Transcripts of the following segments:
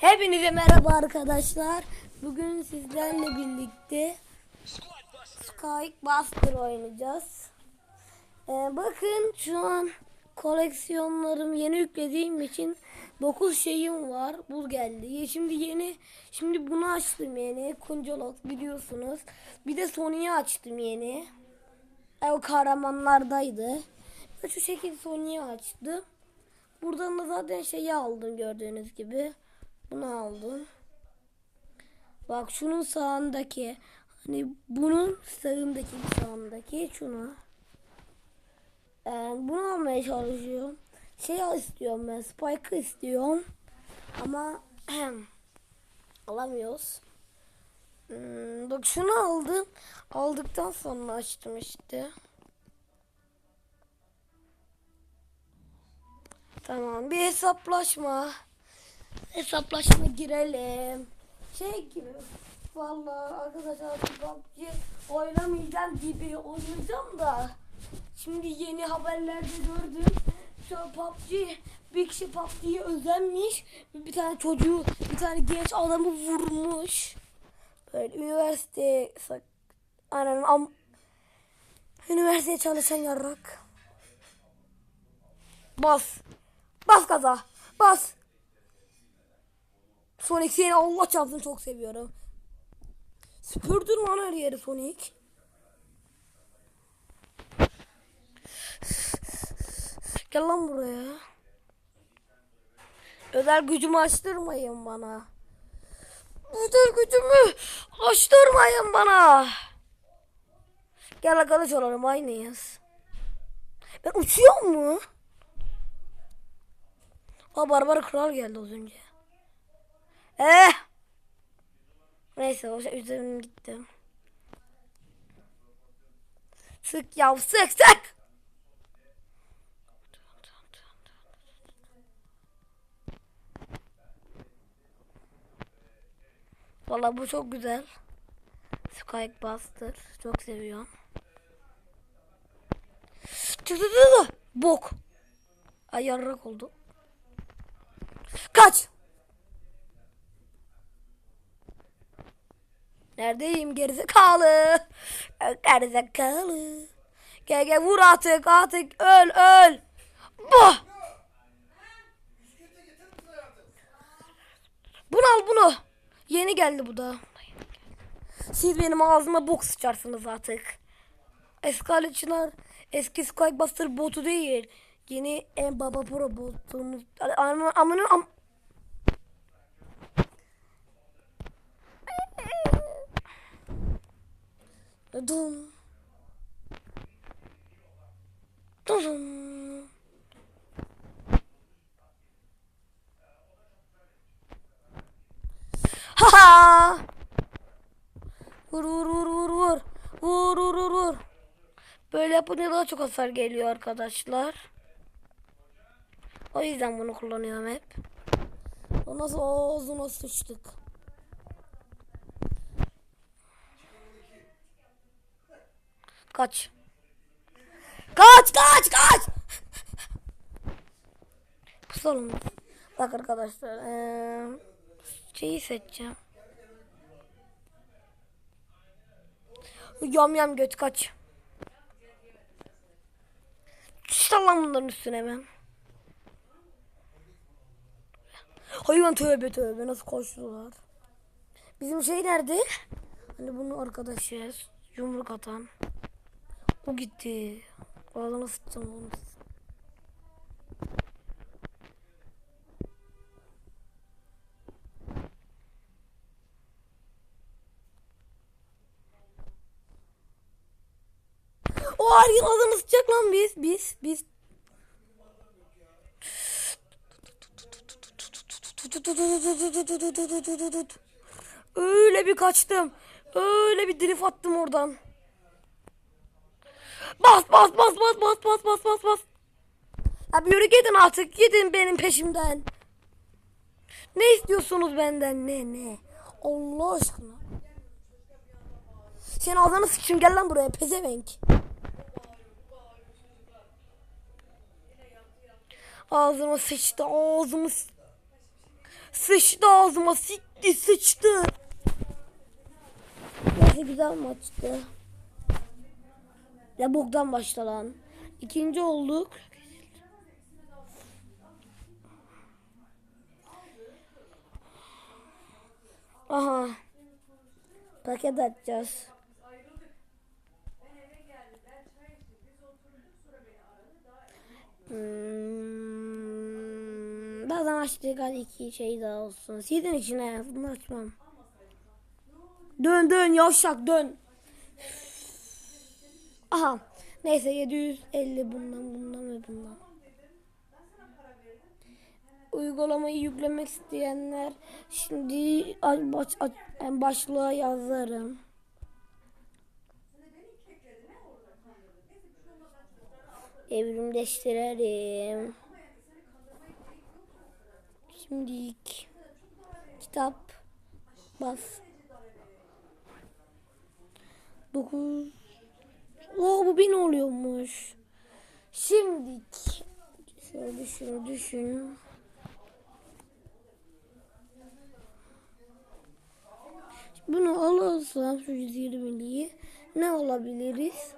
Hepinize merhaba arkadaşlar. Bugün sizlerle birlikte Sky Buster oynayacağız. Ee, bakın şu an koleksiyonlarım yeni yüklediğim için 9 şeyim var. Bu geldi. Şimdi yeni şimdi bunu açtım yeni. Kuncolok biliyorsunuz. Bir de Sony'yi açtım yeni. E, kahramanlardaydı. Şu şekilde Sony'yi açtım. Buradan da zaten şeyi aldım gördüğünüz gibi. Bunu aldım. Bak şunun sağındaki hani bunun sağındaki sağındaki şunu. Ee, bunu almaya çalışıyorum. Şey istiyorum ben. Spike'ı istiyorum. Ama alamıyoruz. Hmm, bak şunu aldım. Aldıktan sonra açtım işte. Tamam bir hesaplaşma. Hesaplaşma girelim. Şey gibi. Vallahi arkadaşlar PUBG oynamayacağım gibi oynayacağım da. Şimdi yeni haberlerde gördüm. Şu PUBG bir kişi PUBG'ye özenmiş. Bir tane çocuğu, bir tane genç adamı vurmuş. Böyle üniversite Aynen am üniversiteye çalışan yarrak. Bas. Bas gaza. Bas. Sonic seni Allah çarpsın çok seviyorum. Süpürdün lan her yeri Sonic. Gel lan buraya. Özel gücümü açtırmayın bana. Özel gücümü açtırmayın bana. Gel arkadaş olalım aynıyız. Ben uçuyor mu? Aa Barbar Kral geldi az önce. Eh. Neyse o şey üzerim gitti. Sık yav sık sık. Valla bu çok güzel. Skype Buster. Çok seviyorum. Tı tı tı tı. Bok. Ay yarrak oldu. Kaç. Neredeyim gerizekalı? Gerizekalı. Gel gel vur artık artık öl öl. Bah. Bunu al bunu. Yeni geldi bu da. Siz benim ağzıma bok sıçarsınız artık. Eski Çınar eski Skybuster botu değil. Yeni en baba pro botumuz. Aman aman am Dum. Dum. Ha ha. Vur vur vur vur vur. Vur vur vur vur. Böyle yapınca daha çok hasar geliyor arkadaşlar. O yüzden bunu kullanıyorum hep. O nasıl ağzına sıçtık. Kaç. Kaç kaç kaç. Pusalım. Bak arkadaşlar. Ee, şeyi seçeceğim. Yam yam göt kaç. Sallan bunların üstüne hemen. Hayvan tövbe tövbe nasıl koştular. Bizim şey nerede? Hani bunun arkadaşı yumruk atan. Bu gitti. Oğlumu sıktım. Oğlumu sıktım. O argın adamı sıcak lan biz biz biz. Öyle bir kaçtım. Öyle bir drift attım oradan. Bas bas bas bas bas bas bas bas bas. Abi yürü gidin artık. Gidin benim peşimden. Ne istiyorsunuz benden? Ne ne? Allah aşkına. Sen ağzını sıçayım gel lan buraya pezevenk. Ağzıma sıçtı ağzımı s- Sıçtı ağzıma sikti sıçtı. Neyse güzel maçtı. Ya boktan başla lan. İkinci olduk. Aha. Paket açacağız. Hmm, bazen açtık hadi iki şey daha olsun. Sizin içine bunu açmam. Dön dön yavşak dön. Aha. Neyse 750 bundan bundan ve bundan. Uygulamayı yüklemek isteyenler şimdi baş, en başlığa yazarım. Evrimleştirelim. Şimdi kitap bas. 9 Oo bu bin oluyormuş. Şimdi şöyle düşün düşün. Bunu alırsam şu 120'liyi ne olabiliriz?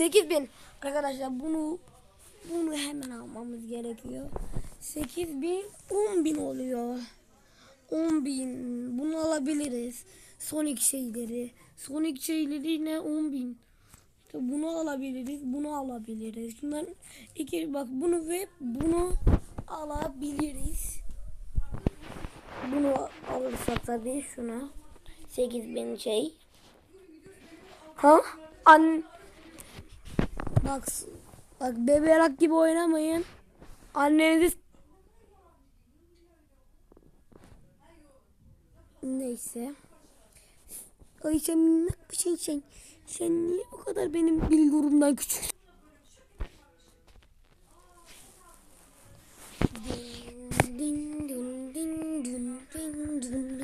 8000 arkadaşlar bunu bunu hemen almamız gerekiyor. 8000 10000 oluyor. 10000 bunu alabiliriz. Sonic şeyleri. Sonic şeyleri yine 10000. İşte bunu alabiliriz. Bunu alabiliriz. Bunlar iki bak bunu ve bunu alabiliriz. Bunu alırsak tabii şuna. 8000 şey. Ha? An Bak bak beberak gibi oynamayın. Anneniz Neyse. Ay sen minnak bir şey sen. Sen niye bu kadar benim bilgurumdan küçük? Din din dun din dun din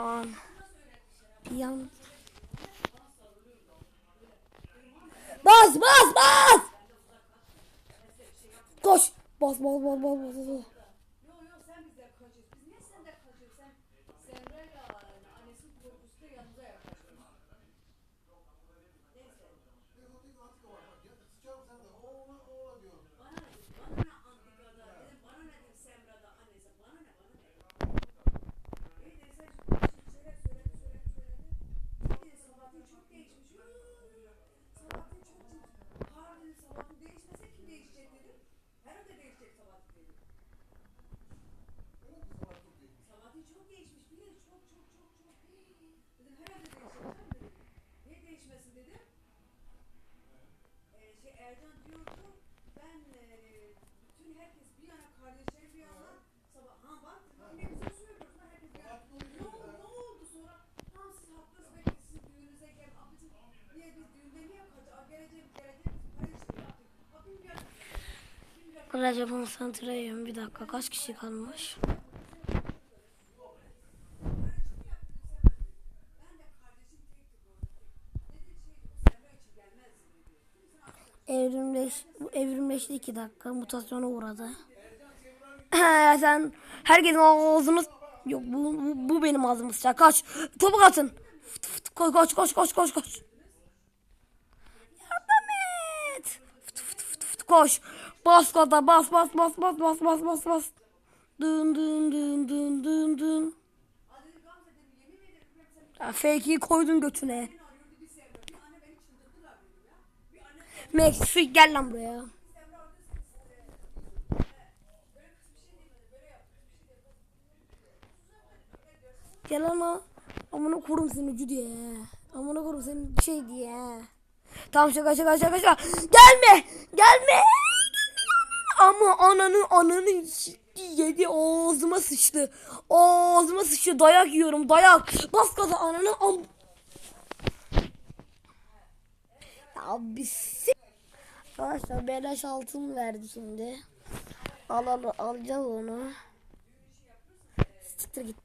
Hadi lan. Piyan. Bas bas bas. Koş. Bas bas bas bas bas. bas. Abim gel. Recep konsantreyim. Bir dakika kaç kişi kalmış? Ben. Evrimleş, evrimleşti iki dakika. Mutasyona uğradı. Sen herkesin ağzını... Yok bu, bu, bu benim ağzımı sıçar. Kaç. Topuk atın. Fıt fıt. Koş koş koş koş koş koş. Yardım et. Fıt fıt fıt fıt. Koş. Bas gaza bas bas bas bas bas bas bas bas. Dın dın dın dın dın. Ya fake'i koydun götüne. Max gel lan buraya. Gel ama amına kurum seni ucu diye. Amına kurum senin şey diye. Tamam şaka şaka şaka şaka. Gelme. Gelme. Ama ananı ananı yedi ağzıma sıçtı. Ağzıma sıçtı dayak yiyorum dayak. Bas gaza ananı am. S- Arkadaşlar beleş altın verdi şimdi. Al al alacağız onu. Siktir git.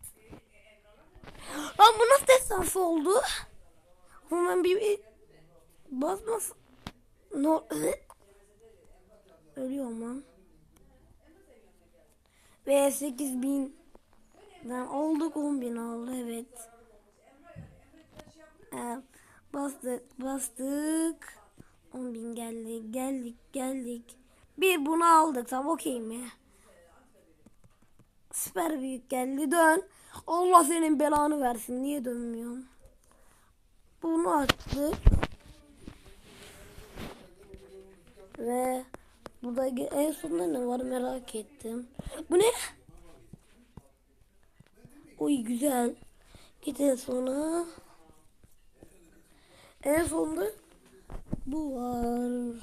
Lan bu nasıl destansı oldu? Bir, bir basmaz. No. Ölüyorum lan. Ve 8000 ben olduk 10.000 oldu evet. Ee, bastık bastık 10.000 geldik geldik geldik. Bir bunu aldık tamam okey mi? Süper büyük geldi dön. Allah senin belanı versin niye dönmüyorsun? Bunu attık. Ve burada en sonunda ne var merak ettim. Bu ne? Oy güzel. Git en sona. En sonunda bu var.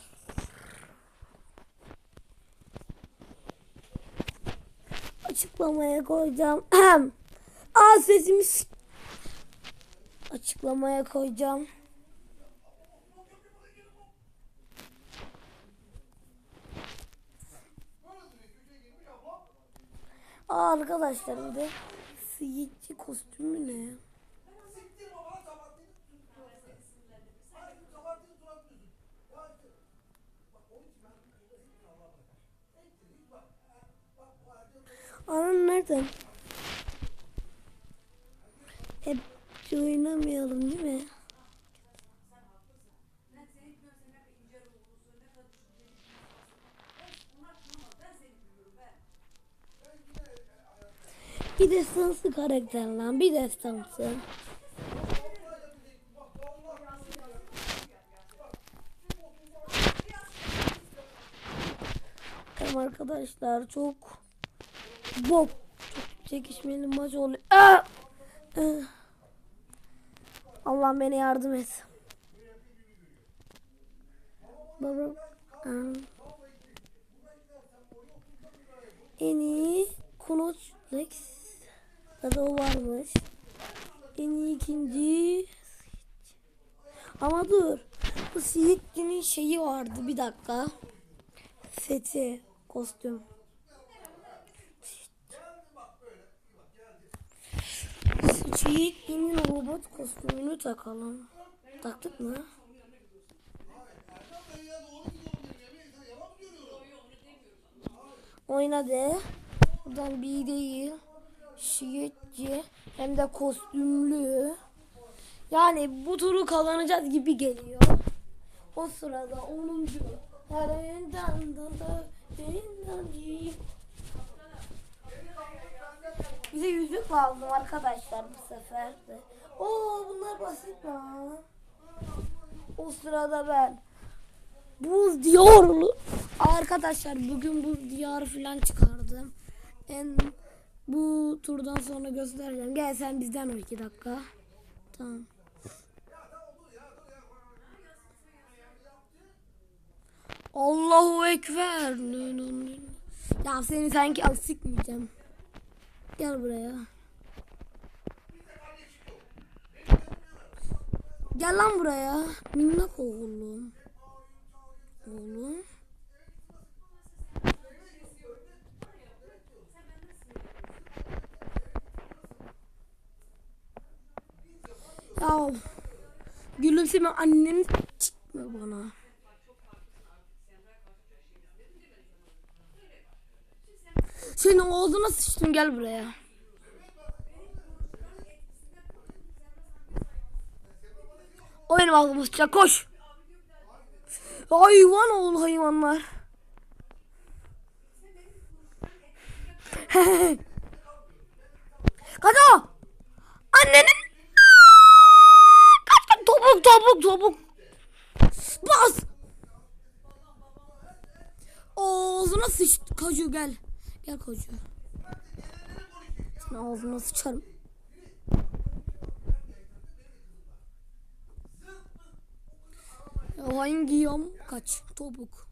Açıklamaya koyacağım. Aa sesimiz. Açıklamaya koyacağım. Aa arkadaşlar bir de sıyıkçı kostümü ne? Anam nereden? Hep oynamayalım değil mi? Bir destansı karakter lan bir destansı. Tamam arkadaşlar çok bok çok çekişmeli maç oluyor. Allah beni yardım et. Baba. Aa. En iyi Konoç Lex. Ya o varmış. En iyi ikinci. Ama dur. Bu Siyitli'nin şeyi vardı. Bir dakika. Seti. Kostüm. Siyitli'nin robot kostümünü takalım. Taktık mı? Oynadı. Buradan bir değil. Şiitçi hem de kostümlü. Yani bu turu kazanacağız gibi geliyor. O sırada 10. Harinden da Bize yüzük lazım arkadaşlar bu sefer de. Oo bunlar basit lan. O sırada ben buz diyarlı. Arkadaşlar bugün buz diyarı falan çıkardım. En bu turdan sonra göstereceğim. Gel sen bizden o iki dakika. Tamam. Allahu Ekber. Ya seni sanki sikmeyeceğim. Gel buraya. Gel lan buraya. Minnak oğlum. Oğlum. Ya gülümseme anneni çıkma bana. Senin ağzına sıçtım gel buraya. O benim ağzıma sıçacak koş. Hayvan oğul hayvanlar. Kaço. Annenin. Topuk topuk topuk. Bas. Ağzına sıç. Kaço gel. Gel Kaço. Sen ağzına sıçarım. Ya hangi yam kaç topuk.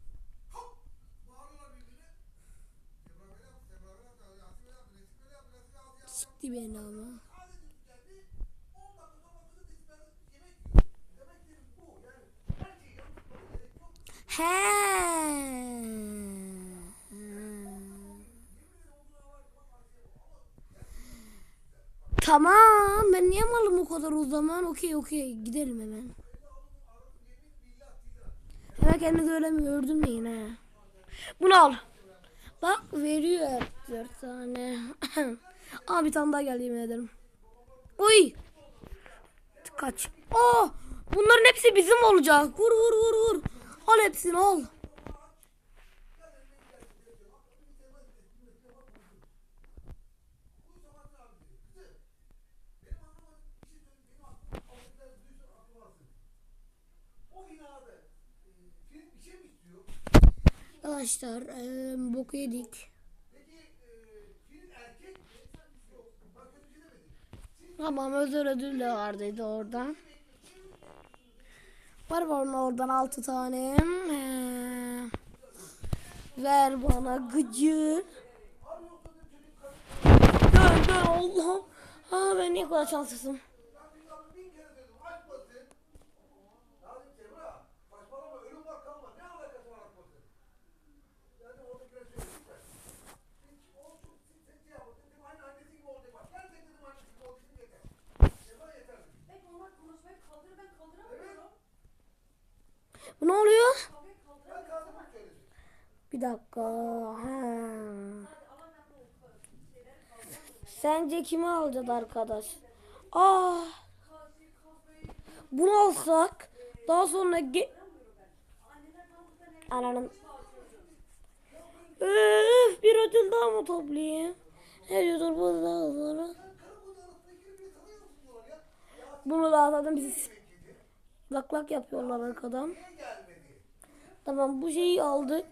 Sikti beni ama. He. Tamam ben niye malım o kadar o zaman? Okey okey gidelim hemen. Hemen kendinizi öyle mi öldürmeyin ha. Bunu al. Bak veriyor dört tane. Aa bir tane daha geldi yemin ederim. Oy. Kaç. Oh. Bunların hepsi bizim olacak. Vur vur vur vur. Al hepsini al. E? Arkadaşlar eee boku yedik. E. Tamam özel ödül de vardıydı orada. Var bana oradan altı tane. He. Ver bana gıcı. Dön dön Allah'ım. Ha ben ne kadar şanslısım. Ben bir daha bin kere dedim açmasın. Lazım Cemra. Saçmalama ölüm var kalma. Ne alakası var açmasın? Yani oradakiler söyleyeyim de. Hiç o çok sen şey yapmadın. Dedim aynı annesi gibi oldu. Bak gerçekten dedim annesi gibi oldu. Dedim yeter. Cemra yeter. dedim. Hep onlar konuşmayı kaldır ben kaldıramıyorum. Bu ne oluyor? Bir dakika. Ha. Sence kimi alacağız arkadaş? Ah. Bunu alsak daha sonra ge- Ananın Öf, bir ödül daha mı toplayayım? Ne diyordur bu daha sonra? Bunu da zaten bizi lak lak yapıyorlar arkadan. Tamam bu şeyi aldık.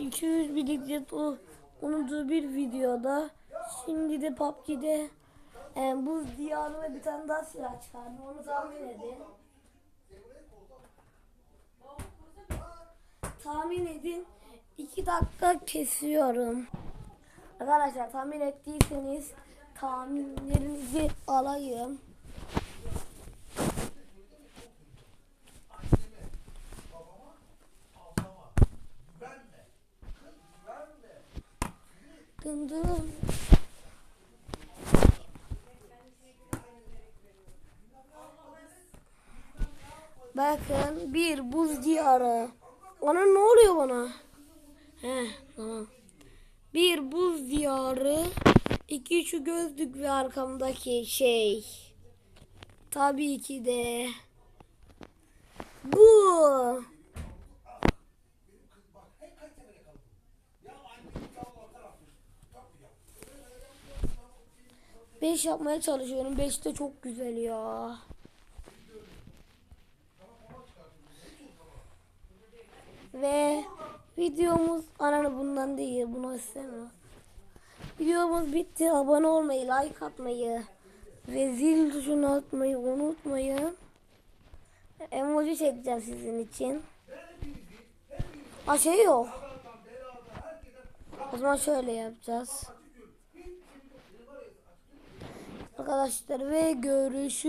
200 birlikte o unuttuğu bir videoda. Şimdi de PUBG'de e, buz diyarı ve bir tane daha silah çıkardım. Onu tahmin edin. Tahmin edin. 2 dakika kesiyorum. Arkadaşlar tahmin ettiyseniz tahminlerinizi alayım. Dın. Bakın bir buz diyarı. Ona ne oluyor bana? He tamam. Bir buz diyarı. iki şu gözlük ve arkamdaki şey. Tabii ki de. Bu. Beş yapmaya çalışıyorum. Beş de çok güzel ya. Ve videomuz ananı bundan değil. Bunu istemiyorum. Videomuz bitti. Abone olmayı, like atmayı ve zil tuşunu atmayı unutmayın. Emoji çekeceğim sizin için. Aa şey yok. O zaman şöyle yapacağız. Arkadaşlar ve görüşürüz.